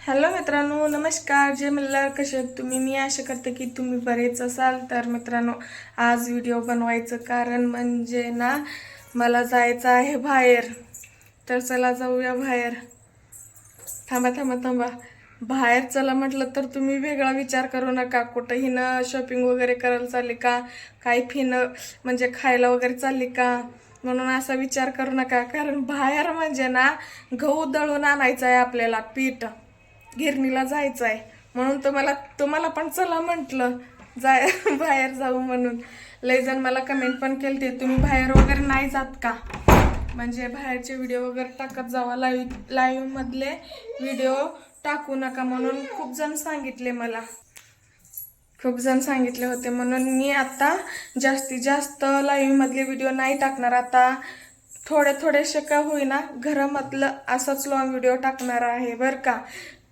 Hello मित्रांनो नमस्कार. जय मल्हार कसे तुम्ही? मी आशा करते की तुम्ही बरेच असाल. तर मित्रांनो आज व्हिडिओ बनवायचं कारण म्हणजे ना मला जायचं आहे बाहेर. तर चला जाऊया बाहेर. थांबा थांबा थांबा. बाहेर चला म्हटलं तर तुम्ही वेगळा विचार करू नका. कुठंही ना शॉपिंग वगैरे करायला चालली का? काही फिनं म्हणजे खायला वगैरे चालली का? म्हणून असा विचार करू नका. कारण बाहेर म्हणजे ना गहू दळून आणायचं आहे आपल्याला पीठ. गिरणीला जायचं आहे म्हणून तुम्हाला तुम्हाला पण चला म्हटलं जाय बाहेर जाऊ म्हणून. लय जण मला कमेंट पण केली ते तुम्ही बाहेर वगैरे नाही जात का? म्हणजे बाहेरचे व्हिडिओ वगैरे टाकत जावा लाईव्ह लाईव्हमधले व्हिडिओ टाकू नका म्हणून खूप जण सांगितले मला. खूप जण सांगितले होते म्हणून मी आता जास्तीत जास्त लाईव्हमधले व्हिडिओ नाही टाकणार. आता थोडे थोडेसे का होईना घरामधलं असाच लॉंग व्हिडिओ टाकणार आहे बरं का?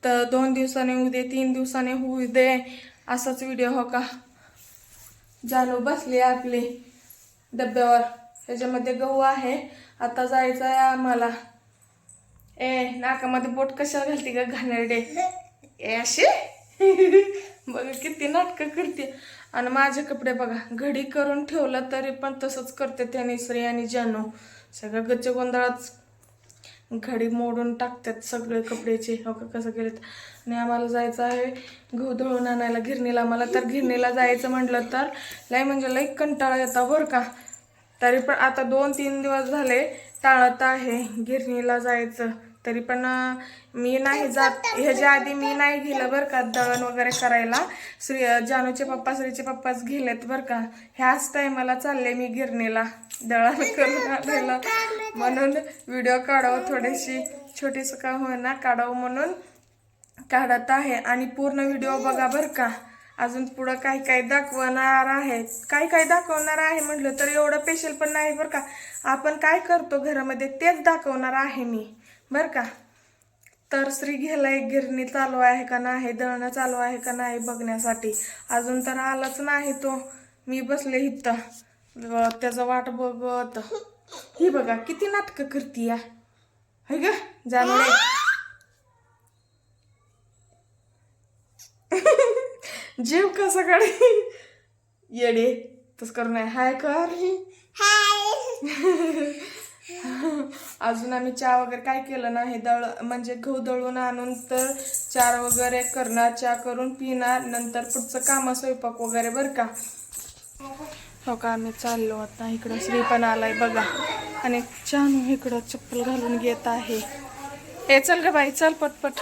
तर दोन दिवसाने होऊ दे तीन दिवसाने होऊ दे असाच व्हिडिओ हो का? जानू बसली आपली डब्यावर. त्याच्यामध्ये गहू आहे. आता जायचं आहे आम्हाला. ए नाकामध्ये बोट कशाला घालते का घाणेरडे? ए असे बघा किती नाटकं करते. आणि माझे कपडे बघा घडी करून ठेवलं तरी पण तसंच करते त्याने श्री आणि जानू. सगळं गच्च गोंधळाच घडी मोडून टाकतात सगळे कपड्याचे हो का कसं केलं आणि आम्हाला जायचं आहे गहू धुळून आणायला गिरणीला. मला तर गिरणीला जायचं म्हटलं तर लय म्हणजे लई कंटाळा येता बरं का. तरी पण आता दोन तीन दिवस झाले टाळत आहे गिरणीला जायचं. तरी पण मी नाही जात. ह्याच्या आधी मी नाही गेलं बरं का दळण वगैरे करायला. श्री जानूचे पप्पा श्रीचे पप्पाच गेलेत बरं का. ह्याच टायमाला चालले मी गिरणीला. दळण करून आणायला म्हणून व्हिडिओ काढावं थोडीशी. छोटीस का होईना काढावं म्हणून काढत आहे. आणि पूर्ण व्हिडिओ बघा बरं का. अजून पुढं काय काय दाखवणार आहे. काय काय दाखवणार आहे म्हटलं तर एवढं पेशल पण नाही बरं का. आपण काय करतो घरामध्ये तेच दाखवणार आहे मी. बरं का? तर श्री घ्यायला एक गिरणी चालू आहे का नाही दळणं चालू आहे का नाही बघण्यासाठी? अजून तर आलाच नाही तो. मी बसले इथं. व त्याचं वाट बघत. ही बघा किती नाटकं करती या. है ग? जानले जीव का सकाळी येडे तस करू नये हाय कर. अजून आम्ही चहा वगैरे काय केलं नाही दळ म्हणजे गहू दळून आणून तर चार वगैरे करणार चहा करून पिणार नंतर पुढचं काम स्वयंपाक वगैरे बरं का हो का आम्ही चाललो आता इकडं श्री पण आलाय बघा आणि छान इकडं चप्पल घालून घेत आहे हे चल ग बाई चल पटपट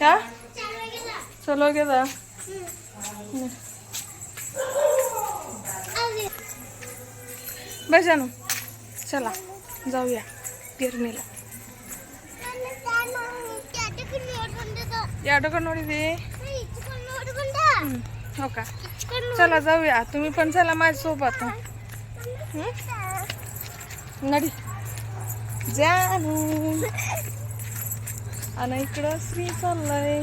या चलो गेला बस चला जाऊया गिरणीला या डोकं नोडी हो का? चला जाऊया. तुम्ही पण चला माझ्यासोबत. हं? नडी. जानू. आणि इकडं स्त्री चाललंय.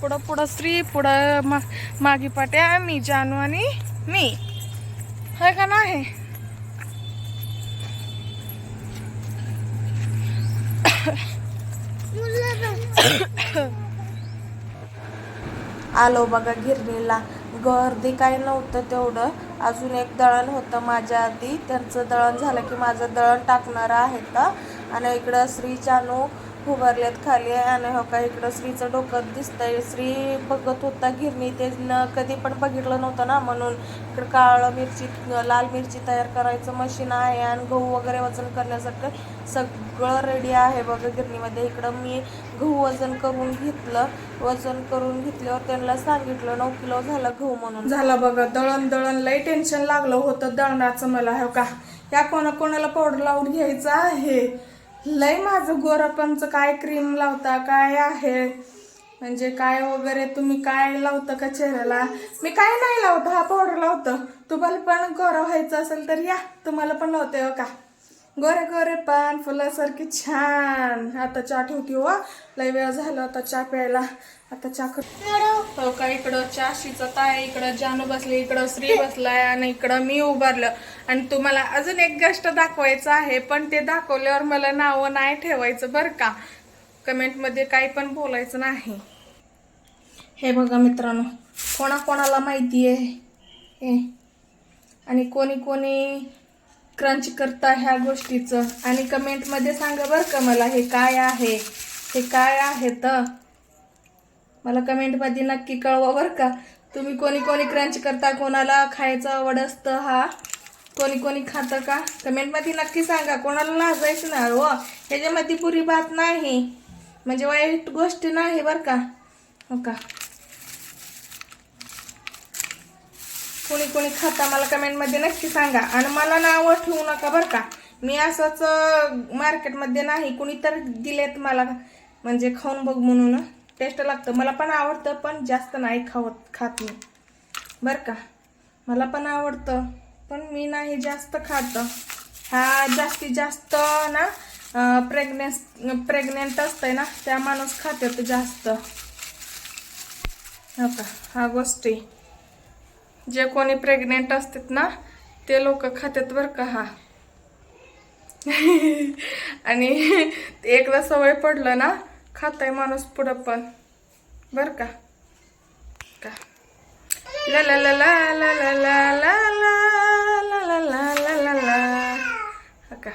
पुढं पुढं श्री पुढं मा मागी पाट्या मी जानू आणि मी. हाय का नाही? आलो बघा गिरणीला. गर्दी काय नव्हतं तेवढं. अजून एक दळण होतं माझ्या आधी. त्यांचं दळण झालं की माझं दळण टाकणारं आहे तर आणि इकडं श्री चानू उभारलेत खाली आणि हो का इकडं श्रीचं डोकं दिसतंय. श्री बघत होता गिरणी ते न कधी पण बघितलं नव्हतं ना म्हणून. इकडं काळं मिरची लाल मिरची तयार करायचं मशीन आहे आणि गहू वगैरे वजन करण्यासाठी सगळं रेडी आहे बघा गिरणीमध्ये. इकडं मी गहू वजन करून घेतलं. वजन करून घेतल्यावर त्यांना सांगितलं नऊ किलो झालं गहू म्हणून. झाला बघा दळण दळण लई टेन्शन लागलं होतं दळणाचं मला हो का? या कोणा कोणाला पावडर लावून घ्यायचं आहे? लय माझं गोरापणचं काय क्रीम लावता काय आहे? म्हणजे काय वगैरे तुम्ही काय लावता का चेहऱ्याला? मी काय नाही लावतं हा पावडर लावतं तुम्हाला पण गोरा व्हायचं असेल तर या. तुम्हाला पण लावते हो का? गोरे गोरे पान फुलासारखी छान. आता चहा ठेवती हो. लय वेळ झाला आता चहा प्यायला. आता चहा हो का इकडं चाशीचं ताय इकडं जानू बसली इकडं श्री बसलाय आणि इकडं मी उभारलं. आणि तुम्हाला अजून एक गोष्ट दाखवायचं आहे पण ते दाखवल्यावर मला नावं नाही ठेवायचं बरं का. कमेंटमध्ये काही पण बोलायचं नाही. हे बघा मित्रांनो कोणाकोणाला माहिती आहे हे आणि कोणी कोणी क्रंच करता ह्या गोष्टीचं. आणि कमेंटमध्ये सांगा बरं का मला हे काय आहे? हे काय आहे तर? मला कमेंटमध्ये नक्की कळवा बरं का. तुम्ही कोणी कोणी क्रंच करता कोणाला खायचं आवड असतं हा? कोणी कोणी खातं का? कमेंटमध्ये नक्की सांगा. कोणाला लाजायचं नाही हो. ह्याच्यामध्ये पुरी बात नाही. म्हणजे वाईट गोष्ट नाही बरं का. हो का? कोणी कोणी खाता मला कमेंटमध्ये नक्की सांगा. आणि मला नावं ठेवू नका बरं का. मी असंच मार्केटमध्ये नाही कुणी तर दिलेत मला. म्हणजे खाऊन बघ म्हणून. टेस्ट लागतं. मला पण आवडतं पण जास्त नाही खावत खात मी. बरं का? मला पण आवडतं पण मी नाही जास्त खात. हा जास्तीत जास्त ना प्रेग्नेस प्रेग्नेंट असतंय ना त्या माणूस खात्यात जास्त. हो का? हा गोष्टी जे कोणी प्रेग्नेंट असतात ना ते लोक खात्यात बरं का हा आणि एकदा सवय पडलं ना खाताय माणूस पुढं पण बरं का का ला ला ला ला ला ला ला ला ला ला ला का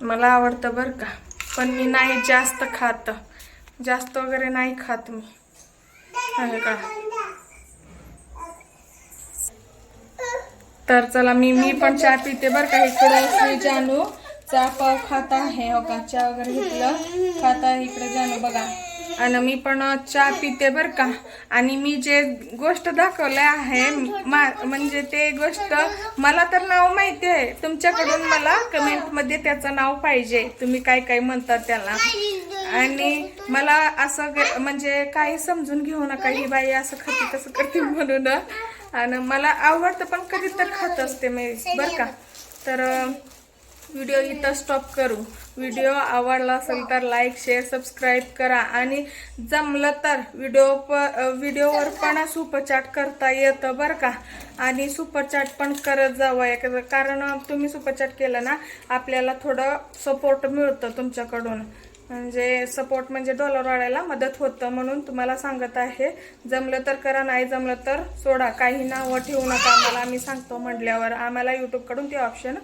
मला आवडतं बरं का पण मी नाही जास्त खात जास्त वगैरे नाही खात मी का तर चला मी मी पण चहा पिते बरं का. इकडे जानू चहा खात आहे. हो का चहा वगैरे घेतलं. खात आहे इकडे जानू बघा. आणि मी पण चहा पिते बरं का. आणि मी जे गोष्ट दाखवले आहे मा- म्हणजे ते गोष्ट मला तर नाव माहिती आहे. तुमच्याकडून मला कमेंटमध्ये त्याचं नाव पाहिजे. तुम्ही काय काय म्हणतात त्याला. आणि मला असं म्हणजे काही समजून घेऊ नका. ही बाई असं खाते तसं करते म्हणून. आणि मला आवडतं पण कधी तर खात असते मी बरं का? तर व्हिडिओ इथं स्टॉप करू. व्हिडिओ आवडला असेल तर लाईक शेअर सबस्क्राईब करा आणि जमलं तर व्हिडिओ प व्हिडिओवर पण सुपरचॅट करता येतं बरं का? आणि सुपरचॅट पण करत जावं एक कारण तुम्ही सुपरचॅट केलं ना आपल्याला थोडं सपोर्ट मिळतं तुमच्याकडून. म्हणजे सपोर्ट म्हणजे डॉलर वाढायला मदत होतं म्हणून तुम्हाला सांगत आहे. जमलं तर करा नाही जमलं तर सोडा. काही नावं ठेवू नका आम्हाला. आम्ही सांगतो म्हटल्यावर. आम्हाला यूट्यूबकडून ते ऑप्शन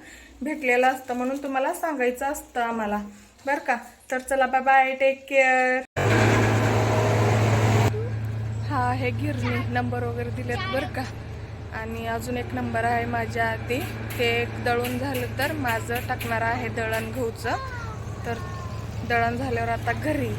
भेटलेलं असतं म्हणून तुम्हाला सांगायचं असतं आम्हाला. बरं का? तर चला बाय बाय टेक केअर हा आहे गिरणी नंबर वगैरे दिलेत बरं का? आणि अजून एक नंबर आहे माझ्या आधी. ते एक दळून झालं तर माझं टाकणार आहे दळण घेऊचं. तर दळण झाल्यावर आता घरी.